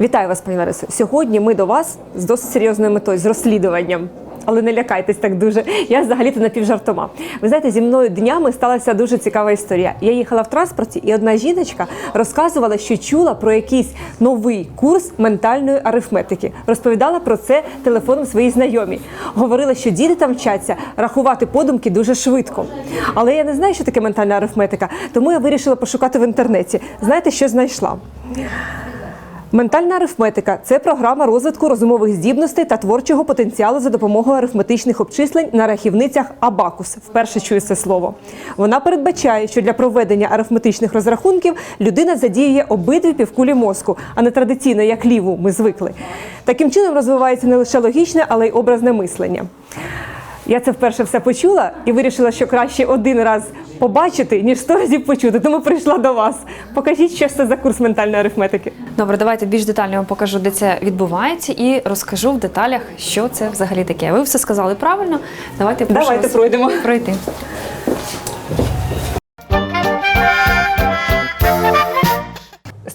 Вітаю вас, пані Ларисо. Сьогодні ми до вас з досить серйозною метою, з розслідуванням. Але не лякайтесь так дуже. Я взагалі-то напівжартома. Ви знаєте, зі мною днями сталася дуже цікава історія. Я їхала в транспорті, і одна жіночка розказувала, що чула про якийсь новий курс ментальної арифметики. Розповідала про це телефоном своїй знайомій. Говорила, що діти там вчаться рахувати подумки дуже швидко. Але я не знаю, що таке ментальна арифметика, тому я вирішила пошукати в інтернеті. Знаєте, що знайшла? Ментальна арифметика це програма розвитку розумових здібностей та творчого потенціалу за допомогою арифметичних обчислень на рахівницях Абакус. Вперше чую це слово. Вона передбачає, що для проведення арифметичних розрахунків людина задіює обидві півкулі мозку, а не традиційно, як ліву ми звикли. Таким чином розвивається не лише логічне, але й образне мислення. Я це вперше все почула і вирішила, що краще один раз побачити, ніж сто разів почути. Тому прийшла до вас. Покажіть, що це за курс ментальної арифметики. Добре, давайте більш детально вам покажу, де це відбувається, і розкажу в деталях, що це взагалі таке. Ви все сказали правильно. Давайте прошу Давайте вас пройдемо. пройти.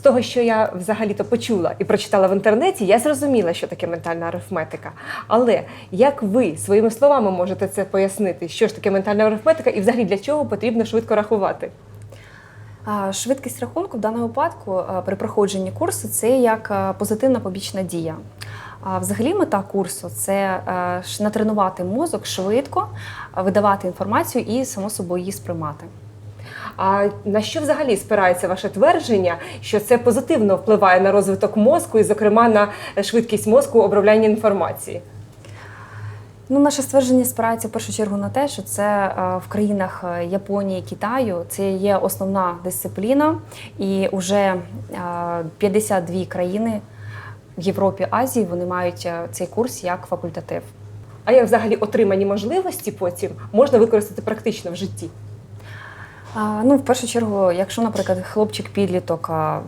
Того, що я взагалі-то почула і прочитала в інтернеті, я зрозуміла, що таке ментальна арифметика. Але як ви своїми словами можете це пояснити, що ж таке ментальна арифметика і взагалі для чого потрібно швидко рахувати? Швидкість рахунку в даному випадку при проходженні курсу це як позитивна побічна дія. Взагалі мета курсу це натренувати мозок швидко видавати інформацію і само собою її сприймати. А на що взагалі спирається ваше твердження, що це позитивно впливає на розвиток мозку і, зокрема, на швидкість мозку обробляння інформації? Ну, наше ствердження спирається в першу чергу на те, що це е, в країнах е, Японії, Китаю це є основна дисципліна, і вже е, 52 країни в Європі, Азії вони мають е, цей курс як факультатив. А як взагалі отримані можливості потім можна використати практично в житті? А, Ну, в першу чергу, якщо, наприклад, хлопчик-підліток, а,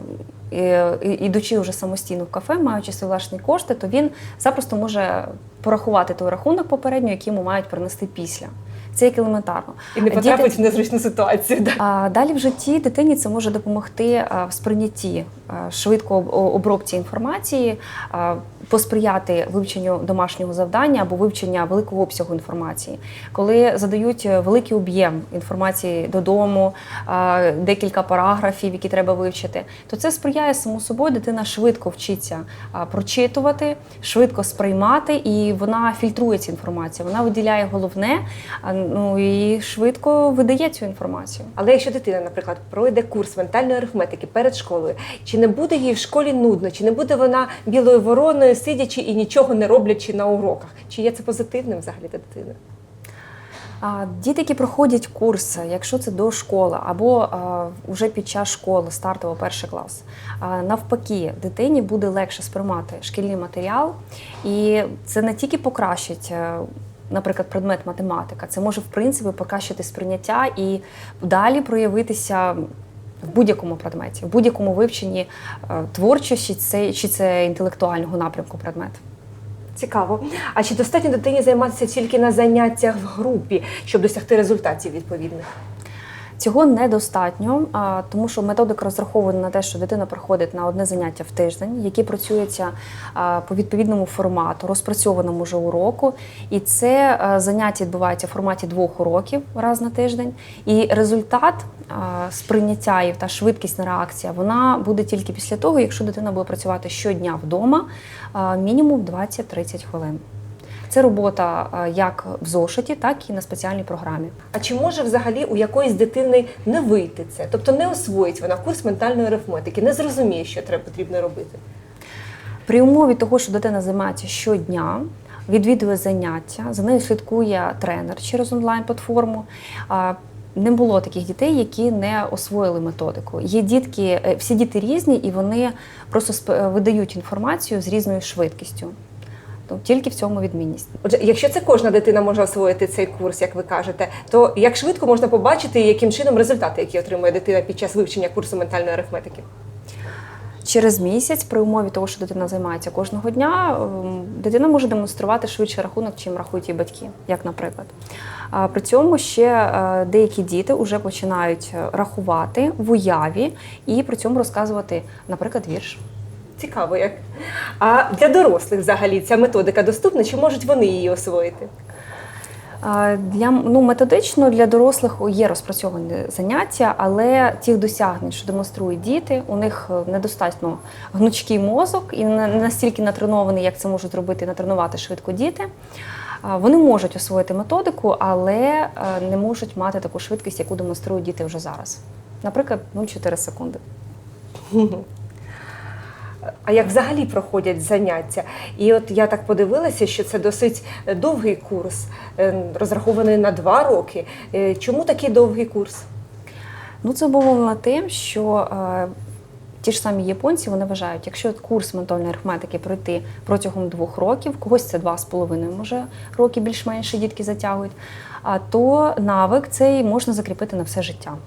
і- і- ідучи вже самостійно в кафе, маючи свої власні кошти, то він запросто може порахувати той рахунок попередньо, який йому мають принести після. Це як елементарно. І не Діти- потрапить в незручну ситуацію. Да? А далі в житті дитині це може допомогти а, в сприйнятті а, швидко об- обробці інформації, а, посприяти вивченню домашнього завдання або вивчення великого обсягу інформації. Коли задають е, великий об'єм інформації додому, декілька параграфів, які треба вивчити, то це сприяє само собою. Дитина швидко вчиться прочитувати, швидко сприймати, і вона фільтрує цю інформацію. Вона виділяє головне, ну і швидко видає цю інформацію. Але якщо дитина, наприклад, пройде курс ментальної арифметики перед школою, чи не буде їй в школі нудно, чи не буде вона білою вороною, сидячи і нічого не роблячи на уроках? Чи є це позитивним взагалі для дитини? Діти, які проходять курс, якщо це до школи або вже під час школи, стартово перший клас, навпаки, дитині буде легше сприймати шкільний матеріал, і це не тільки покращить. е, Наприклад, предмет математика, це може в принципі покращити сприйняття і далі проявитися в будь-якому предметі, в будь-якому вивченні е, творчості, це чи це інтелектуального напрямку предмет. Цікаво. А чи достатньо дитині займатися тільки на заняттях в групі, щоб досягти результатів відповідних? Цього недостатньо, тому що методика розрахована на те, що дитина приходить на одне заняття в тиждень, які працюються по відповідному формату, розпрацьованому вже уроку. І це заняття відбувається в форматі двох уроків раз на тиждень. І результат сприйняття і та швидкісна реакція вона буде тільки після того, якщо дитина буде працювати щодня вдома, мінімум 20-30 хвилин. Це робота як в зошиті, так і на спеціальній програмі. А чи може взагалі у якоїсь дитини не вийти це? Тобто не освоїть вона курс ментальної арифметики, не зрозуміє, що треба потрібно робити? При умові того, що дитина займається щодня, відвідує заняття, за нею слідкує тренер через онлайн-платформу. Не було таких дітей, які не освоїли методику. Є дітки, е, всі діти різні, і вони просто видають інформацію з різною швидкістю. То тільки в цьому відмінність. Отже, якщо це кожна дитина може освоїти цей курс, як ви кажете, то як швидко можна побачити, яким чином результати, які отримує дитина під час вивчення курсу ментальної арифметики? Через місяць, при умові того, що дитина займається кожного дня, ем, дитина може демонструвати швидше рахунок, чим рахують її батьки, як наприклад. При цьому ще е, деякі діти вже починають е, рахувати в уяві і при цьому розказувати, наприклад, вірш. Цікаво, як. А для дорослих взагалі ця методика доступна, чи можуть вони її освоїти? Для ну методично для дорослих є розпрацьовані заняття, але тих досягнень, що демонструють діти, у них е, недостатньо гнучкий мозок і не настільки натренований, як це можуть робити натренувати швидко діти. Вони можуть освоїти методику, але е, не можуть мати таку швидкість, яку демонструють діти вже зараз. Наприклад, 0,4 секунди. А як взагалі проходять заняття? І от я так подивилася, що це досить довгий курс, е, розрахований на два роки. Е, Чому такий довгий курс? Ну, це обумовлено тим, що е, ті ж самі японці вони вважають, якщо курс ментальної арифметики пройти протягом двох років, когось це два з половиною, може роки більш-менше дітки затягують, а то навик цей можна закріпити на все життя.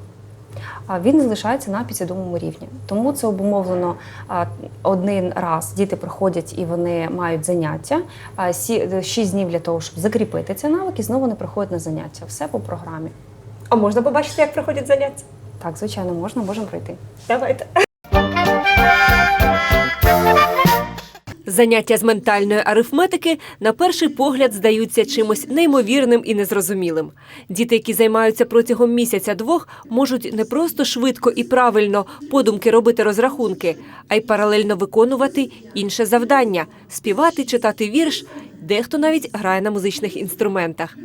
Він залишається на підсвідомому рівні. Тому це обумовлено один раз діти приходять і вони мають заняття, шість днів для того, щоб закріпити цей навик, і знову вони приходять на заняття. Все по програмі. А можна побачити, як проходять заняття? Так, звичайно, можна, можемо пройти. Давайте. Заняття з ментальної арифметики на перший погляд здаються чимось неймовірним і незрозумілим. Діти, які займаються протягом місяця-двох, можуть не просто швидко і правильно подумки робити розрахунки, а й паралельно виконувати інше завдання співати, читати вірш. Дехто навіть грає на музичних інструментах.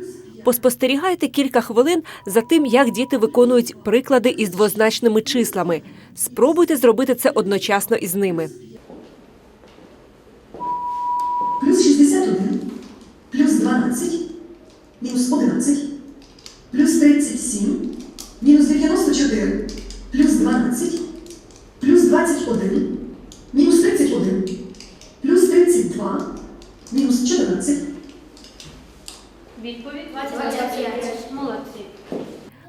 Поспостерігайте кілька хвилин за тим, як діти виконують приклади із двозначними числами. Спробуйте зробити це одночасно із ними. плюс 61, плюс 12, мінус 11, плюс 37, мінус 94, плюс 12, плюс 21, мінус 31, плюс 32, мінус 14, Відповідь 25. Молодці.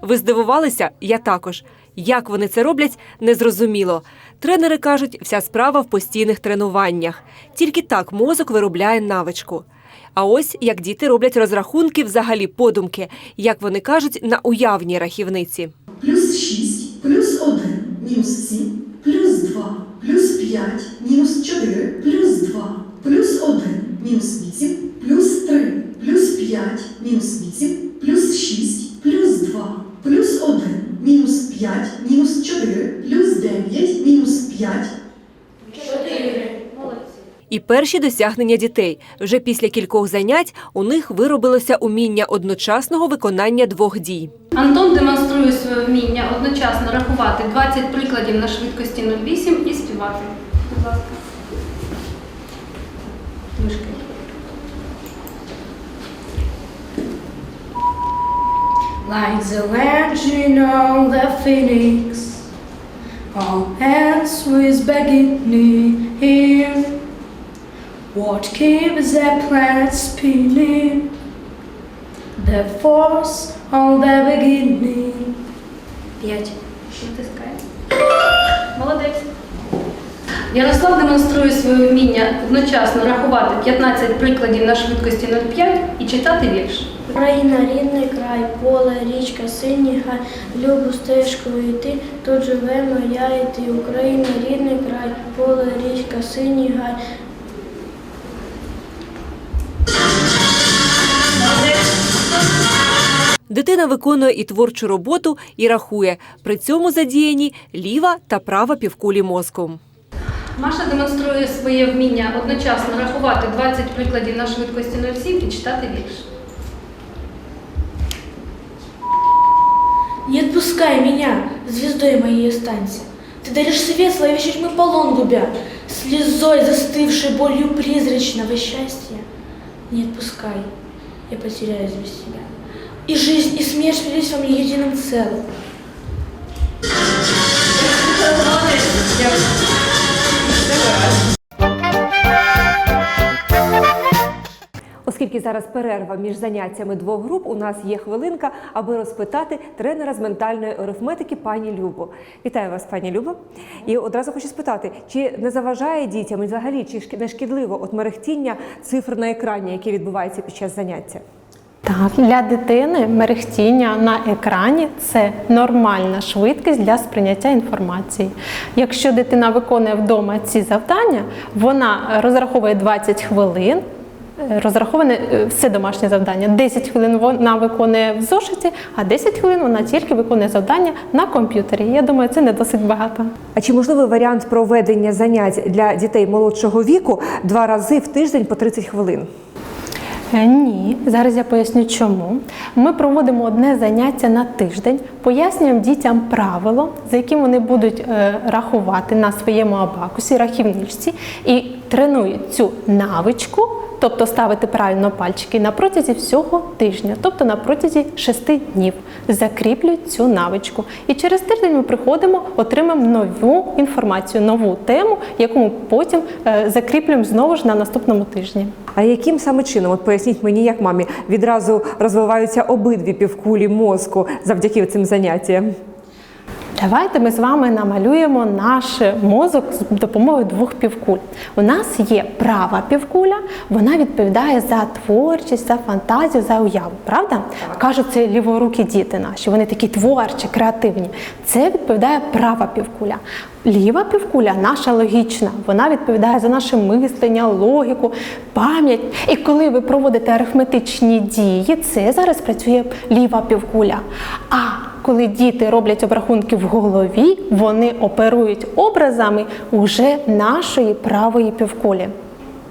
Ви здивувалися? Я також. Як вони це роблять, незрозуміло. Тренери кажуть, вся справа в постійних тренуваннях. Тільки так мозок виробляє навичку. А ось як діти роблять розрахунки взагалі подумки, як вони кажуть, на уявній рахівниці. плюс 6, плюс 1, мінус 7, плюс 2, плюс 5, мінус 4, плюс 2, плюс 1, мінус 8, плюс 3, плюс 5, мінус 8, плюс 6, плюс 2, плюс 1, мінус 5, мінус 4, плюс 9, мінус 5, 4. Молодці. І перші досягнення дітей. Вже після кількох занять у них виробилося уміння одночасного виконання двох дій. Антон демонструє своє вміння одночасно рахувати 20 прикладів на швидкості 0,8 і співати. Будь ласка. Мишки. Like the legend of the phoenix, all hands with beginning. What keeps the planet spinning? The force of the beginning. Молодець. Ярослав демонструє своє вміння одночасно рахувати 15 прикладів на швидкості 0,5 і читати вірш. Україна рідний край, поле, річка, синій гай, любу стежкою йти, тут живе моя і ти. Україна рідний край, поле, річка, синій гай, Дитина виконує і творчу роботу, і рахує. При цьому задіяні ліва та права півкулі мозку. Маша демонструє своє вміння одночасно рахувати 20 прикладів на швидкості 0,7 і читати вірш. Не отпускай меня, звездой моей останься. Ты даришь свет, славящий тьмы полон губя, Слезой, застывшей болью призрачного счастья. Не отпускай, я потеряюсь без тебя. И жизнь, и смерть слились во мне единым целым. зараз перерва між заняттями двох груп. У нас є хвилинка, аби розпитати тренера з ментальної арифметики пані Любу. Вітаю вас, пані Любо. І одразу хочу спитати, чи не заважає дітям і взагалі чи не шкідливо от мерехтіння цифр на екрані, яке відбувається під час заняття? Так, для дитини мерехтіння на екрані це нормальна швидкість для сприйняття інформації. Якщо дитина виконує вдома ці завдання, вона розраховує 20 хвилин. е, Розраховане е, все домашнє завдання. 10 хвилин вона виконує в зошиті, а 10 хвилин вона тільки виконує завдання на комп'ютері. Я думаю, це не досить багато. А чи можливий варіант проведення занять для дітей молодшого віку два рази в тиждень по 30 хвилин? Е, Ні, зараз я поясню чому. Ми проводимо одне заняття на тиждень, пояснюємо дітям правило, за яким вони будуть е, рахувати на своєму абакусі, рахівничці, і тренують цю навичку, тобто ставити правильно пальчики на протязі всього тижня, тобто на протязі шести днів. Закріплюють цю навичку. І через тиждень ми приходимо, отримаємо нову інформацію, нову тему, яку ми потім е, закріплюємо знову ж на наступному тижні. А яким саме чином, от поясніть мені, як мамі, відразу розвиваються обидві півкулі мозку завдяки цим заняттям? Давайте ми з вами намалюємо наш мозок з допомогою двох півкуль. У нас є права півкуля, вона відповідає за творчість, за фантазію, за уяву. Правда? Кажуть, це ліворукі діти наші, вони такі творчі, креативні. Це відповідає права півкуля. Ліва півкуля наша логічна, вона відповідає за наше мислення, логіку, пам'ять. І коли ви проводите арифметичні дії, це зараз працює ліва півкуля. А коли діти роблять обрахунки в голові, вони оперують образами уже нашої правої півкулі.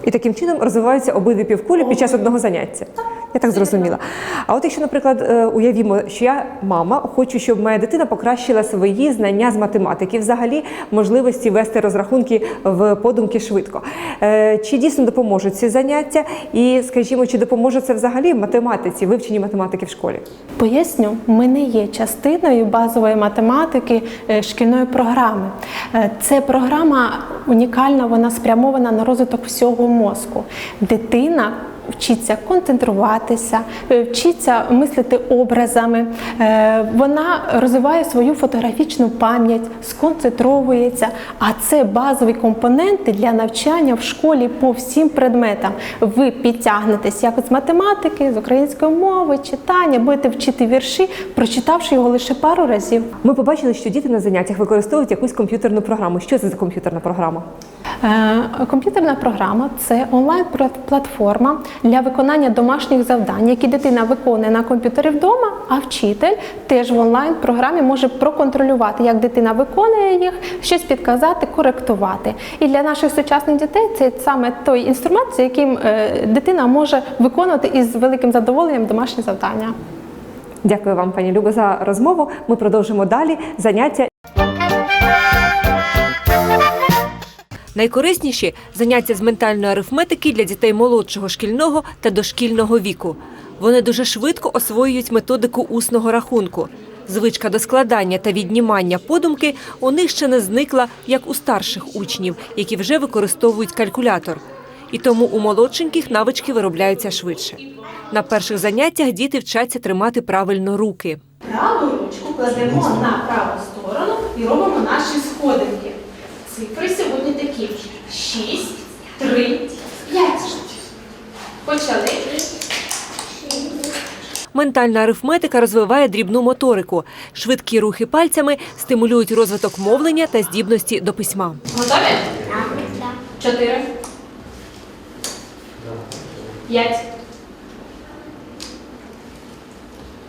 І таким чином розвиваються обидві півкулі під час одного заняття. Я так зрозуміла. А от якщо, наприклад, е, уявімо, що я мама, хочу, щоб моя дитина покращила свої знання з математики, взагалі можливості вести розрахунки в подумки швидко. Е, Чи дійсно допоможуть ці заняття? І, скажімо, чи допоможе це взагалі математиці, вивченні математики в школі? Поясню, ми не є частиною базової математики е, шкільної програми. Це програма унікальна, вона спрямована на розвиток всього мозку. Дитина вчиться концентруватися, е, вчиться мислити образами. Е, Вона розвиває свою фотографічну пам'ять, сконцентровується. А це базові компоненти для навчання в школі по всім предметам. Ви підтягнетесь як з математики, з української мови, читання, будете вчити вірші, прочитавши його лише пару разів. Ми побачили, що діти на заняттях використовують якусь комп'ютерну програму. Що це за комп'ютерна програма? Е, Комп'ютерна програма це онлайн-платформа для виконання домашніх завдань, які дитина виконує на комп'ютері вдома, а вчитель теж в онлайн-програмі може проконтролювати, як дитина виконує їх, щось підказати, коректувати. І для наших сучасних дітей це саме той інструмент, з яким е, дитина може виконувати із великим задоволенням домашні завдання. Дякую вам, пані Любо, за розмову. Ми продовжимо далі заняття. Найкорисніші заняття з ментальної арифметики для дітей молодшого шкільного та дошкільного віку. Вони дуже швидко освоюють методику усного рахунку. Звичка до складання та віднімання подумки у них ще не зникла, як у старших учнів, які вже використовують калькулятор. І тому у молодшеньких навички виробляються швидше. На перших заняттях діти вчаться тримати правильно руки. Праву ручку кладемо на праву сторону і робимо наші сходинки. Цифри сьогодні такі: 6, 3, 5. Почали. Ментальна арифметика розвиває дрібну моторику. Швидкі рухи пальцями стимулюють розвиток мовлення та здібності до письма. Готові? Чотири. П'ять.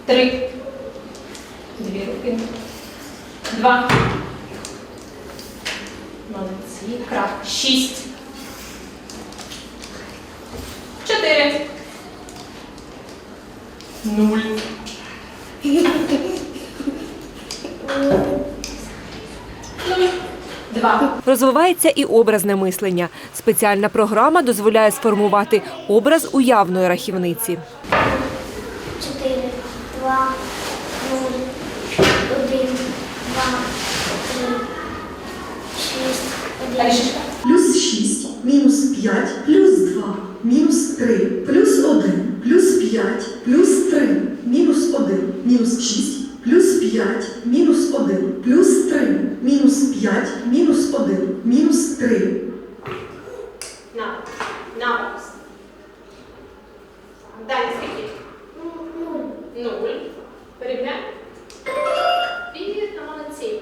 Три. Дві руки. Два. Молодці. Крап. Шість. Чотири. Нуль. Нуль. Розвивається і образне мислення. Спеціальна програма дозволяє сформувати образ уявної рахівниці. 4, 2, 0, 1, 2, 3, 6, 1. Плюс 6, мінус 5, плюс 2, мінус 3, плюс 1, 5, плюс 3, мінус 1, мінус 6, плюс 5, мінус 1, плюс 3, мінус 5, мінус 1, мінус 3. На. На. Далі скільки? Нуль. Порівняй. Вірно, молодці.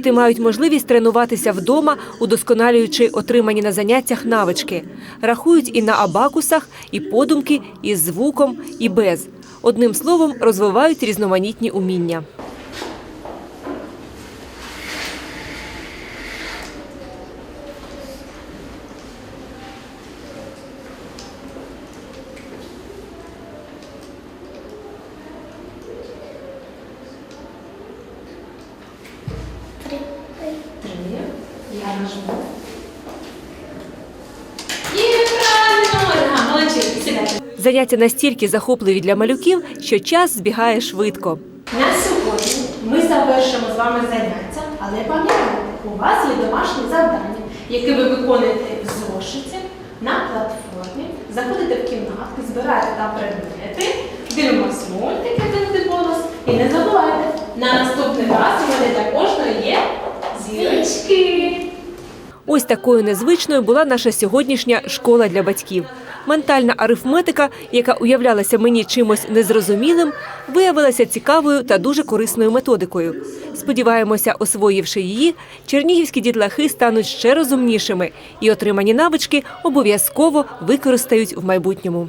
Діти мають можливість тренуватися вдома, удосконалюючи отримані на заняттях навички. Рахують і на абакусах, і подумки, і звуком, і без. Одним словом, розвивають різноманітні уміння. Заняття настільки захопливі для малюків, що час збігає швидко. На сьогодні ми завершимо з вами заняття, але пам'ятайте, у вас є домашнє завдання, яке ви виконуєте в зошиті на платформі, заходите в кімнатки, збираєте там предмети, дивимось мультики один голос. І не забувайте, на наступний раз у мене також є зірочки. Ось такою незвичною була наша сьогоднішня школа для батьків. Ментальна арифметика, яка уявлялася мені чимось незрозумілим, виявилася цікавою та дуже корисною методикою. Сподіваємося, освоївши її, чернігівські дітлахи стануть ще розумнішими і отримані навички обов'язково використають в майбутньому.